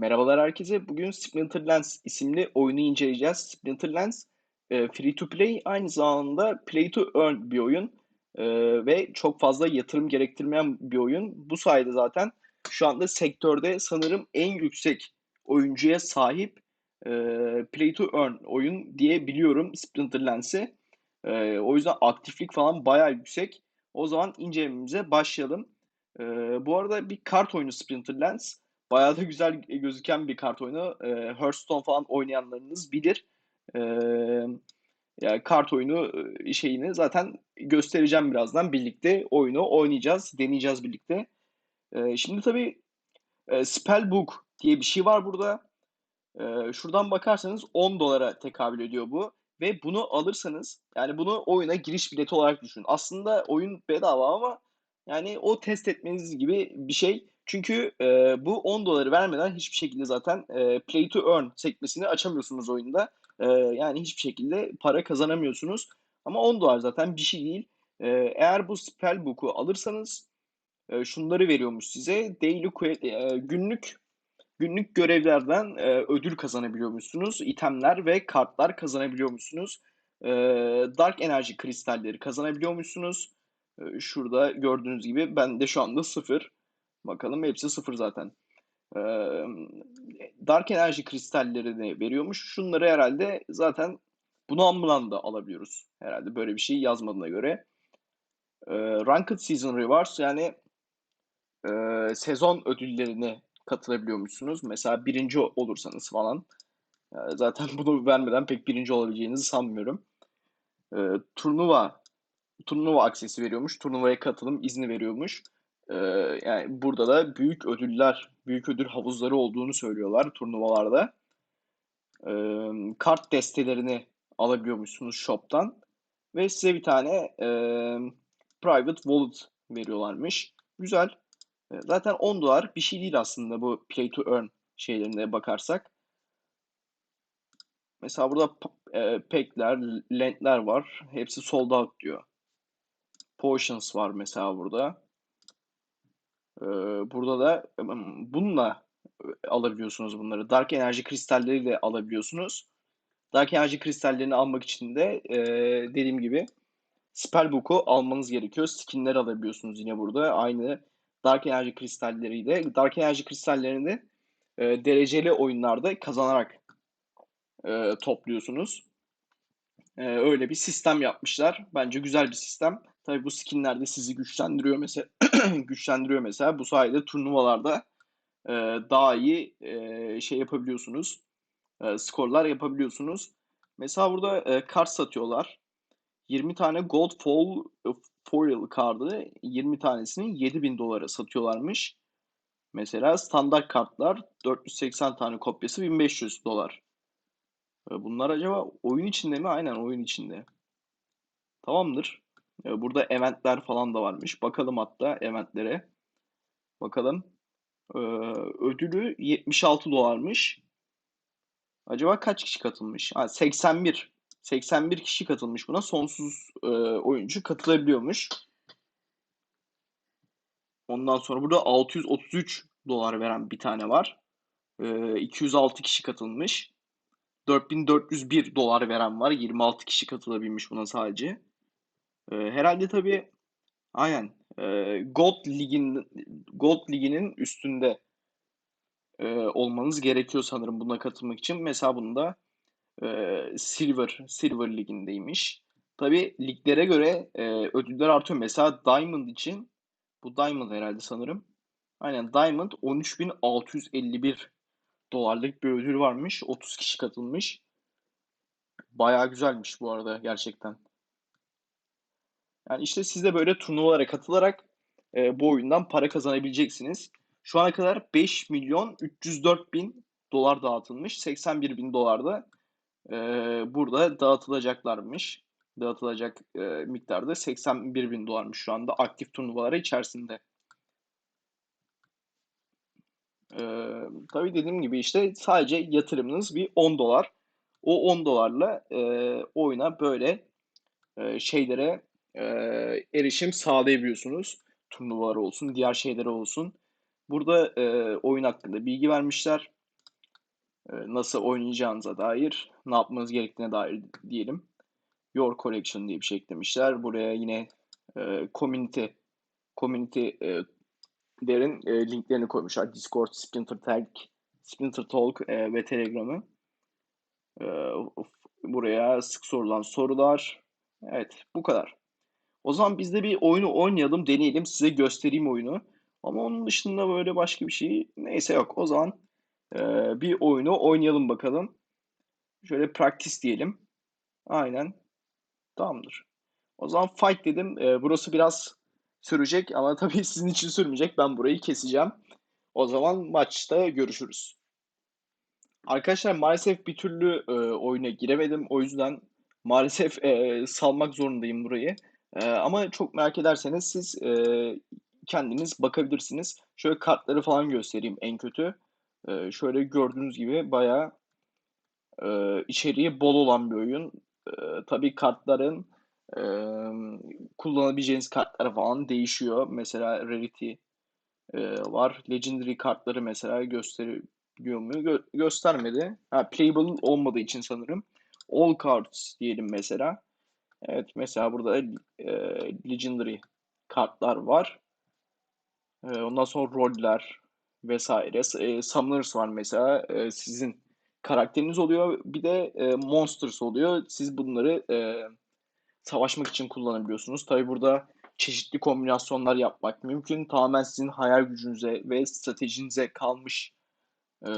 Merhabalar herkese. Bugün Splinter isimli oyunu inceleyeceğiz. Splinter Lens e, free to play aynı zamanda play to earn bir oyun E, ve çok fazla yatırım gerektirmeyen bir oyun. Bu sayede zaten şu anda sektörde sanırım en yüksek oyuncuya sahip e, play to earn oyun diye biliyorum Splinter Lens'i. O yüzden aktiflik falan bayağı yüksek. O zaman incelememize başlayalım. Bu arada bir kart oyunu Splinter Lens. Bayağı da güzel gözüken bir kart oyunu. E, Hearthstone falan oynayanlarınız bilir. E, yani kart oyunu e, şeyini zaten göstereceğim birazdan. Birlikte oyunu oynayacağız, deneyeceğiz birlikte. E, şimdi tabii e, Spellbook diye bir şey var burada. E, şuradan bakarsanız 10 dolara tekabül ediyor bu. Ve bunu alırsanız yani bunu oyuna giriş bileti olarak düşünün. Aslında oyun bedava ama yani o test etmeniz gibi bir şey. Çünkü e, bu 10 doları vermeden hiçbir şekilde zaten e, play to earn sekmesini açamıyorsunuz oyunda. E, yani hiçbir şekilde para kazanamıyorsunuz. Ama 10 dolar zaten bir şey değil. E, eğer bu spellbook'u alırsanız e, şunları veriyormuş size. Daily e, günlük günlük görevlerden e, ödül kazanabiliyormuşsunuz. İtemler ve kartlar kazanabiliyormuşsunuz. E, dark enerji kristalleri kazanabiliyormuşsunuz. E, şurada gördüğünüz gibi ben de şu anda sıfır. Bakalım hepsi sıfır zaten. Ee, Dark enerji kristallerini veriyormuş. Şunları herhalde zaten bunu ambulan da alabiliyoruz. Herhalde böyle bir şey yazmadığına göre. Ee, Ranked Season Rewards yani e, sezon ödüllerine katılabiliyormuşsunuz. Mesela birinci olursanız falan. Yani zaten bunu vermeden pek birinci olabileceğinizi sanmıyorum. Ee, turnuva turnuva aksesi veriyormuş. Turnuvaya katılım izni veriyormuş. Ee, yani burada da büyük ödüller, büyük ödül havuzları olduğunu söylüyorlar turnuvalarda. Ee, kart destelerini alabiliyormuşsunuz shop'tan ve size bir tane e, private wallet veriyorlarmış. Güzel. Ee, zaten 10 dolar bir şey değil aslında bu play to earn şeylerine bakarsak. Mesela burada e, pack'ler, land'ler var. Hepsi sold out diyor. Potions var mesela burada. Burada da bununla alabiliyorsunuz bunları. Dark enerji kristalleri de alabiliyorsunuz. Dark enerji kristallerini almak için de e, dediğim gibi Spellbook'u almanız gerekiyor. Skinler alabiliyorsunuz yine burada. Aynı Dark enerji kristalleriyle. Dark enerji kristallerini e, dereceli oyunlarda kazanarak e, topluyorsunuz. E, öyle bir sistem yapmışlar. Bence güzel bir sistem. Tabii bu skinler de sizi güçlendiriyor mesela. güçlendiriyor mesela. Bu sayede turnuvalarda e, daha iyi e, şey yapabiliyorsunuz. E, skorlar yapabiliyorsunuz. Mesela burada e, kart satıyorlar. 20 tane Gold Fall e, Foil kartı 20 tanesini 7000 dolara satıyorlarmış. Mesela standart kartlar 480 tane kopyası 1500 dolar. E, bunlar acaba oyun içinde mi? Aynen oyun içinde. Tamamdır. Ee, burada eventler falan da varmış. Bakalım hatta eventlere. Bakalım. Ee, ödülü 76 dolarmış. Acaba kaç kişi katılmış? Ha, 81. 81 kişi katılmış buna. Sonsuz e, oyuncu katılabiliyormuş. Ondan sonra burada 633 dolar veren bir tane var. E, 206 kişi katılmış. 4401 dolar veren var. 26 kişi katılabilmiş buna sadece. E, herhalde tabii aynen e, Gold Lig'in Gold Ligi'nin üstünde e, olmanız gerekiyor sanırım buna katılmak için. Mesela bunda e, Silver Silver Ligi'ndeymiş. Tabii liglere göre e, ödüller artıyor. Mesela Diamond için bu Diamond herhalde sanırım. Aynen Diamond 13.651 dolarlık bir ödül varmış. 30 kişi katılmış. Bayağı güzelmiş bu arada gerçekten. Yani işte siz de böyle turnuvalara katılarak e, bu oyundan para kazanabileceksiniz. Şu ana kadar 5 milyon 304 bin dolar dağıtılmış. 81 bin dolar da e, burada dağıtılacaklarmış. Dağıtılacak e, miktarda 81 bin dolarmış şu anda aktif turnuvalara içerisinde. E, tabii dediğim gibi işte sadece yatırımınız bir 10 dolar. O 10 dolarla e, oyuna böyle e, şeylere e, erişim sağlayabiliyorsunuz. Turnuvalar olsun, diğer şeylere olsun. Burada e, oyun hakkında bilgi vermişler. e, nasıl oynayacağınıza dair, ne yapmanız gerektiğine dair diyelim. Your Collection diye bir şey eklemişler. Buraya yine e, community community e, derin e, linklerini koymuşlar. Discord, Splinter Tag, Splinter Talk e, ve Telegram'ı. E, buraya sık sorulan sorular. Evet, bu kadar. O zaman biz de bir oyunu oynayalım, deneyelim. Size göstereyim oyunu. Ama onun dışında böyle başka bir şey neyse yok. O zaman e, bir oyunu oynayalım bakalım. Şöyle practice diyelim. Aynen. Tamamdır. O zaman fight dedim. E, burası biraz sürecek ama tabii sizin için sürmeyecek. Ben burayı keseceğim. O zaman maçta görüşürüz. Arkadaşlar maalesef bir türlü e, oyuna giremedim. O yüzden maalesef e, salmak zorundayım burayı. E, ama çok merak ederseniz siz e, kendiniz bakabilirsiniz. Şöyle kartları falan göstereyim en kötü. E, şöyle gördüğünüz gibi bayağı e, içeriği bol olan bir oyun. E, tabii kartların e, kullanabileceğiniz kartlar falan değişiyor. Mesela Rarity e, var. Legendary kartları mesela gösteriyor mu? Gö- göstermedi. Ha, playable olmadığı için sanırım. All cards diyelim mesela. Evet mesela burada e, Legendary kartlar var. E, ondan sonra roller vesaire. E, Summoners var mesela. E, sizin karakteriniz oluyor. Bir de e, Monsters oluyor. Siz bunları e, savaşmak için kullanabiliyorsunuz. Tabi burada çeşitli kombinasyonlar yapmak mümkün. Tamamen sizin hayal gücünüze ve stratejinize kalmış e,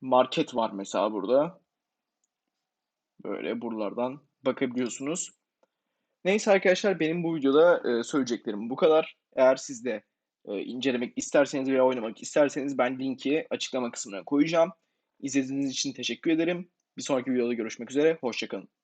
market var mesela burada. Böyle buralardan bakabiliyorsunuz. Neyse arkadaşlar benim bu videoda e, söyleyeceklerim bu kadar. Eğer siz de e, incelemek isterseniz veya oynamak isterseniz ben linki açıklama kısmına koyacağım. İzlediğiniz için teşekkür ederim. Bir sonraki videoda görüşmek üzere. Hoşçakalın.